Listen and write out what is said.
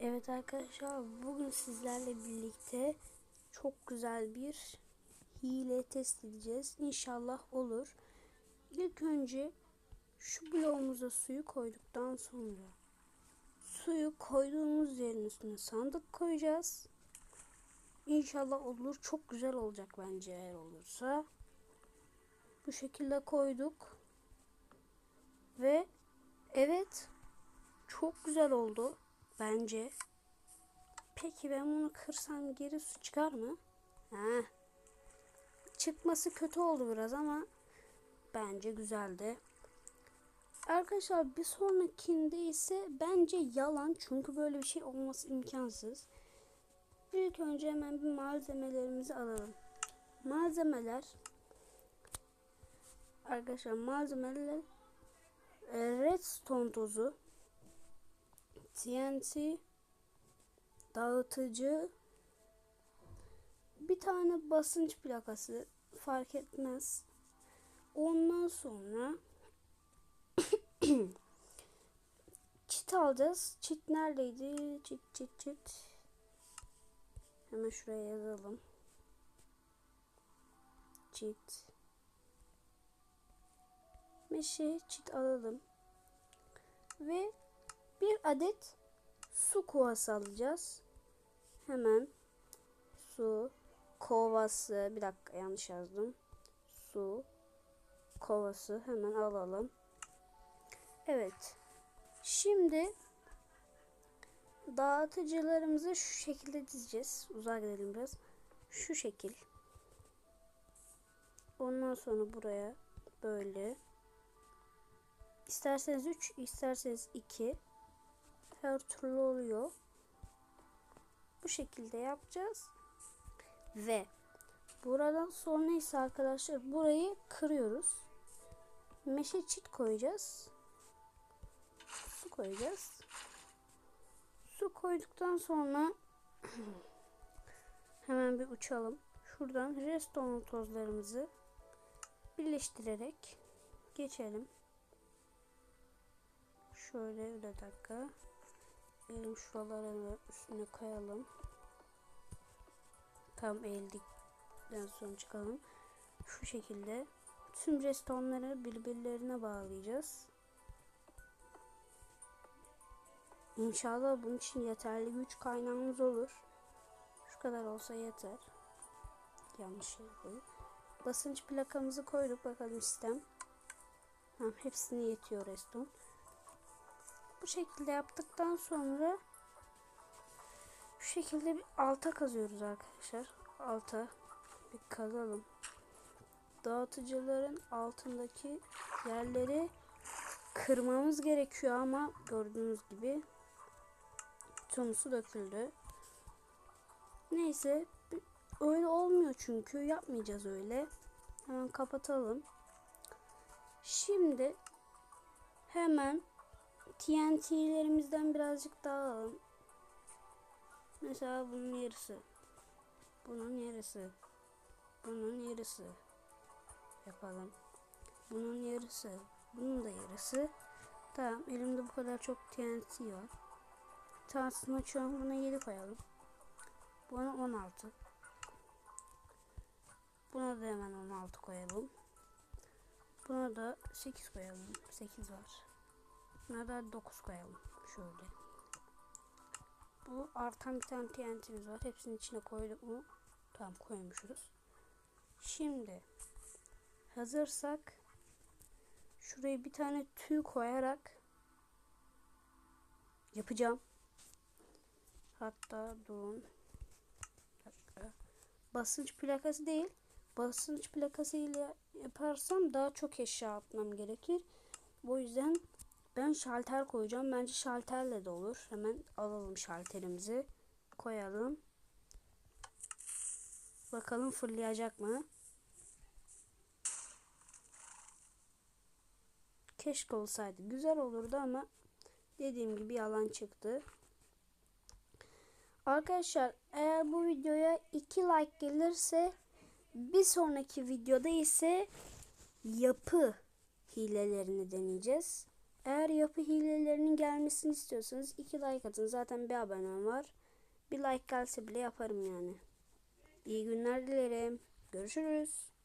Evet arkadaşlar bugün sizlerle birlikte çok güzel bir hile test edeceğiz. İnşallah olur. İlk önce şu bloğumuza suyu koyduktan sonra suyu koyduğumuz yerin üstüne sandık koyacağız. İnşallah olur. Çok güzel olacak bence eğer olursa. Bu şekilde koyduk. Ve evet çok güzel oldu. Bence. Peki ben bunu kırsam geri su çıkar mı? Ha. Çıkması kötü oldu biraz ama bence güzeldi. Arkadaşlar bir sonrakinde ise bence yalan çünkü böyle bir şey olması imkansız. İlk önce hemen bir malzemelerimizi alalım. Malzemeler Arkadaşlar malzemeler redstone tozu TNT dağıtıcı bir tane basınç plakası fark etmez. Ondan sonra çit alacağız. Çit neredeydi? Çit çit çit. Hemen şuraya yazalım. Çit. Meşe çit alalım. Ve bir adet su kovası alacağız. Hemen su kovası bir dakika yanlış yazdım. Su kovası hemen alalım. Evet. Şimdi dağıtıcılarımızı şu şekilde dizeceğiz. Uzağa gidelim biraz. Şu şekil. Ondan sonra buraya böyle. İsterseniz 3, isterseniz 2 her türlü oluyor. Bu şekilde yapacağız. Ve buradan sonra ise arkadaşlar burayı kırıyoruz. Meşe çit koyacağız. Su koyacağız. Su koyduktan sonra hemen bir uçalım. Şuradan redstone tozlarımızı birleştirerek geçelim. Şöyle bir dakika. Elim şuralara üstüne koyalım. Tam eğildikten sonra çıkalım. Şu şekilde tüm restonları birbirlerine bağlayacağız. İnşallah bunun için yeterli güç kaynağımız olur. Şu kadar olsa yeter. Yanlış şey koyduk. Basınç plakamızı koyduk bakalım sistem. Ha, hepsini yetiyor reston. Bu şekilde yaptıktan sonra şu şekilde bir alta kazıyoruz arkadaşlar. Alta bir kazalım. Dağıtıcıların altındaki yerleri kırmamız gerekiyor ama gördüğünüz gibi tüm su döküldü. Neyse öyle olmuyor çünkü yapmayacağız öyle. Hemen kapatalım. Şimdi hemen TNT'lerimizden birazcık daha alalım. Mesela bunun yarısı. Bunun yarısı. Bunun yarısı. Yapalım. Bunun yarısı. Bunun da yarısı. Tamam elimde bu kadar çok TNT var. Tanesini açıyorum. Buna 7 koyalım. Buna 16. Buna da hemen 16 koyalım. Buna da 8 koyalım. 8 var. Buna da 9 koyalım. Şöyle. Bu artan bir tane TNT'miz var. Hepsinin içine koyduk mu? Tamam koymuşuz. Şimdi hazırsak şuraya bir tane tüy koyarak yapacağım. Hatta durun. Basınç plakası değil. Basınç plakası ile yaparsam daha çok eşya atmam gerekir. Bu yüzden ben şalter koyacağım. Bence şalterle de olur. Hemen alalım şalterimizi. Koyalım. Bakalım fırlayacak mı? Keşke olsaydı. Güzel olurdu ama dediğim gibi yalan çıktı. Arkadaşlar eğer bu videoya 2 like gelirse bir sonraki videoda ise yapı hilelerini deneyeceğiz. Eğer yapı hilelerinin gelmesini istiyorsanız iki like atın. Zaten bir abonem var. Bir like gelse bile yaparım yani. İyi günler dilerim. Görüşürüz.